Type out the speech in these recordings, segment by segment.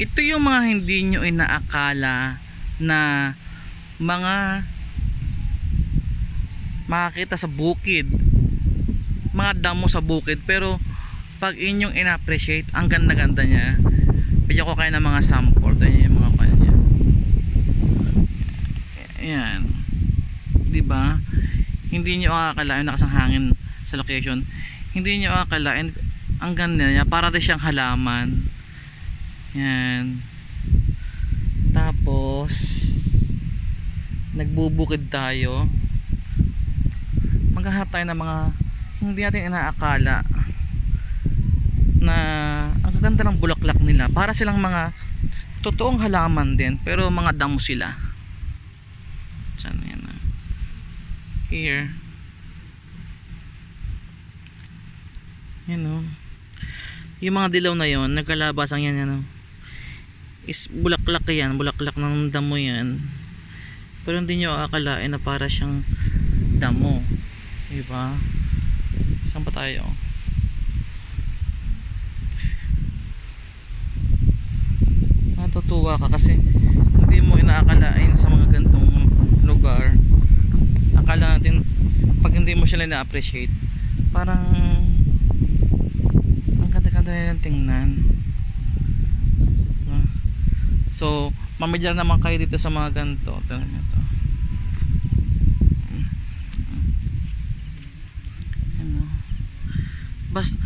ito yung mga hindi nyo inaakala na mga makakita sa bukid. Mga damo sa bukid. Pero pag inyong in-appreciate ang ganda-ganda niya. Bigyan ko kayo ng mga sample. Tayo yung mga kanya ayan. Di ba hindi nyo akalain nakasang sa location. Hindi nyo akalain ang ganda niya. Para din siyang halaman yan. Tapos nagbubukid tayo. Maghahanap tayo ng mga hindi natin inaakala na ang gaganda ng bulaklak nila. Para silang mga totoong halaman din pero mga damo sila. Saan yan here. Yan o yung mga dilaw na yon nagkalabasang yan yan o is bulaklak yan bulaklak ng damo yan. Pero hindi nyo akalain na para siyang damo diba saan pa tayo? Natutuwa ka kasi hindi mo inaakalain sa mga gantong lugar. Akala natin pag hindi mo sila na-appreciate parang ang ganda-ganda nilang tingnan. So mamidyar naman kayo dito sa mga ganito. Tingnan nyo to. Ano bas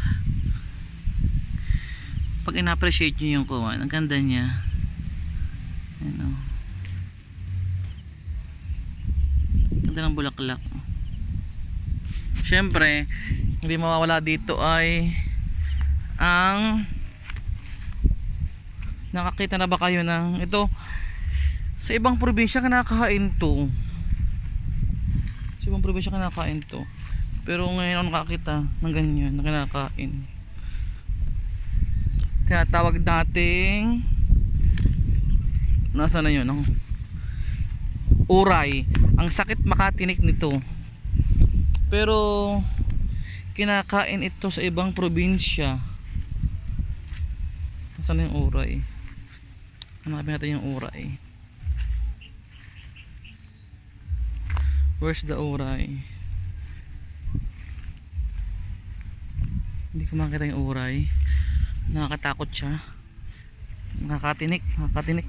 pag ina-appreciate nyo yung kuwan ang ganda niya. Ano ganda ng bulaklak. Syempre hindi mawawala dito ay ang nakakita na ba kayo ng ito? Sa ibang probinsya kinakain to. Sa ibang probinsya kinakain to. Pero ngayon ako nakakita ng ganyan na kinakain. Tinatawag nating nasa na yun oh? uray. Ang sakit makatinik nito. Pero kinakain ito sa ibang probinsya. Nasaan na yung uray? Hanapin natin yung uray. Where's the uray? Hindi ko makita yung uray. Nakakatakot siya. Nakakatinik, nakakatinik.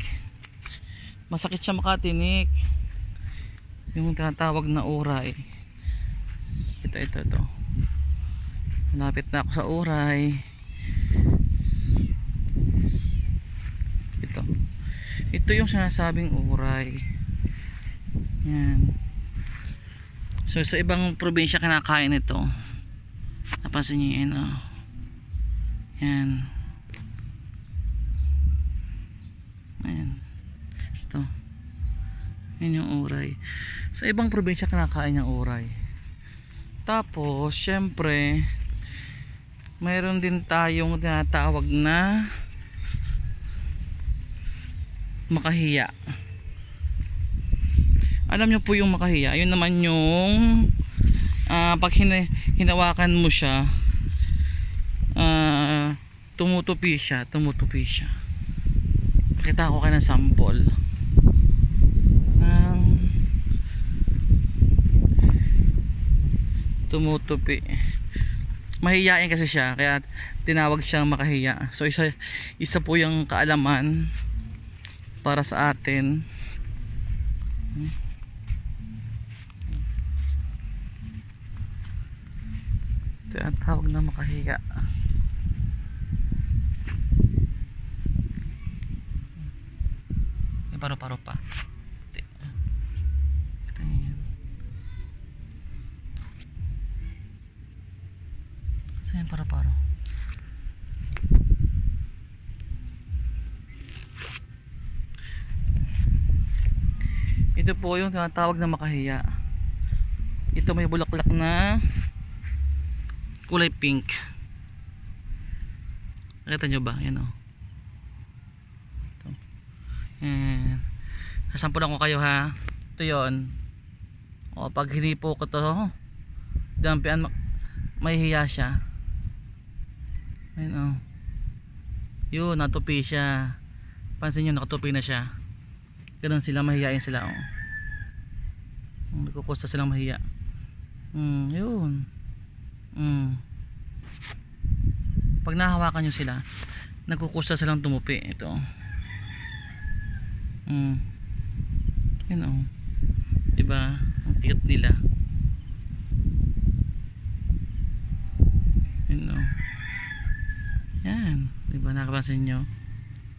Masakit siya makatinik. Yung tinatawag na uray. Ito, ito, ito. Malapit na ako sa uray. ito ito yung sinasabing uray. Yan. So sa ibang probinsya kinakain ito. Napansin nyo yan oh. yan. Ayan. Ito. Yan yung uray. Sa ibang probinsya kinakain yung uray. Tapos syempre mayroon din tayong tinatawag na makahiya. Alam nyo po yung makahiya. Yun naman yung ah, pag hina- hinawakan mo siya ah, tumutupi siya tumutupi siya. Pakita ko kayo ng sample. Ng tumutupi. Mahihiyain kasi siya kaya tinawag siyang makahiya. So isa, isa po yung kaalaman para sa atin ito ang tawag na makahiya may paro-paro pa. Saan yung paro-paro? Ito po yung tinatawag na makahiya. Ito may bulaklak na kulay pink. Nakita nyo ba? Yan o. Ito. Yan. Sasampulan ko kayo ha. Ito yon. O pag hinipo ko to, dampian may hiya siya. Ayun o. Yun, natupi siya. Pansin nyo, nakatupi na siya. Ganun sila, mahihain sila. Oh. Nagkukusta silang mahiya. Mm, yun. Mm. Pag nahawakan nyo sila, nagkukusta silang tumupi. Ito. Mm. Yun oh. Diba? Ang cute nila. Yun oh. Yan. Diba nakapansin nyo?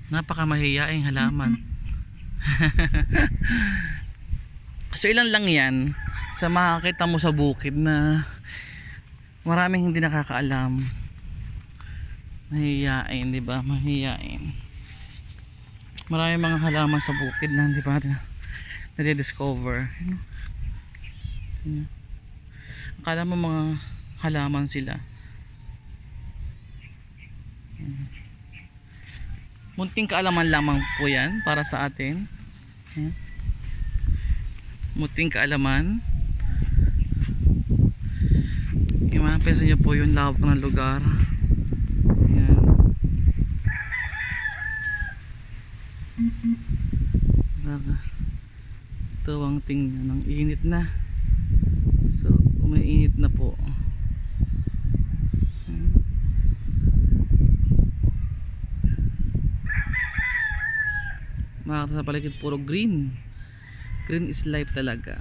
Napakamahiyaing halaman. so ilan lang yan sa makakita mo sa bukid na maraming hindi nakakaalam. Mahiyain, di ba? Mahiyain. Maraming mga halaman sa bukid na hindi pa natin nadidiscover. Ano? Ano? Akala mo mga halaman sila. Munting kaalaman lamang po yan para sa atin. Ayan. Munting kaalaman. Pensa nyo po yung lawak ng lugar. Baka tuwang tingnan ng init na. So, umiinit na po. Makakita sa paligid puro green. Green is life talaga.